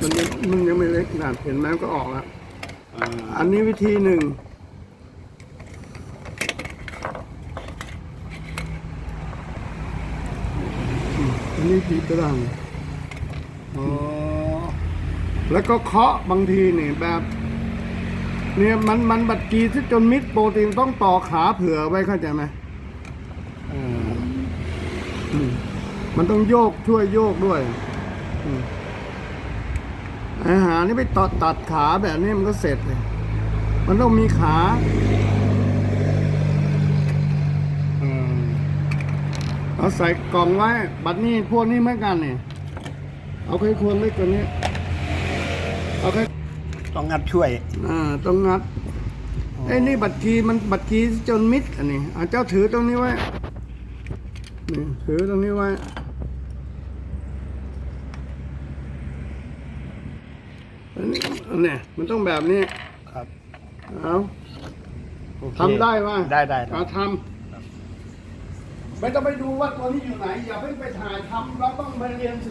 มันยังมันยังไม่เล็กขนาดเห็นไหมมันก็ออกแล้วอ่าอันนี้วิธีหนึ่งอืมอันนี้ผีกระดังอ๋อแล้วก็เคาะบางทีนี่แบบ เนี่ยมันมันบัดกีซะจนมิดโปรตีนต้องต่อขาเผื่อไว้เข้าใจไหมอ่าอืมมันต้องโยกช่วยโยกด้วย อืมอาหาร นี่ไปตัดตัดขาแบบนี้มันก็เสร็จเลย มันต้องมีขาอืมเอาใส่กล่องไว้ บัดนี้พวกนี้เหมือนกันเนี่ยเอาไข้ควรเล็กกว่านี้ เอาไข้ต้องงัดช่วย อ่า ต้องงัดไอ้นี่บัตรกีมันบัตรกีจนมิดอันนี้อะเจ้าถือตรงนี้ไว้นี่ถือตรงนี้ไว้ อันนี้อันนี้มันต้องแบบนี้ครับเอาโอเคทำได้ว่าได้ได้ เอาทำไม่ต้องไปดูว่าตัวนี้อยู่ไหน อย่าเพิ่งไปถ่ายทำเราต้องไปเรียน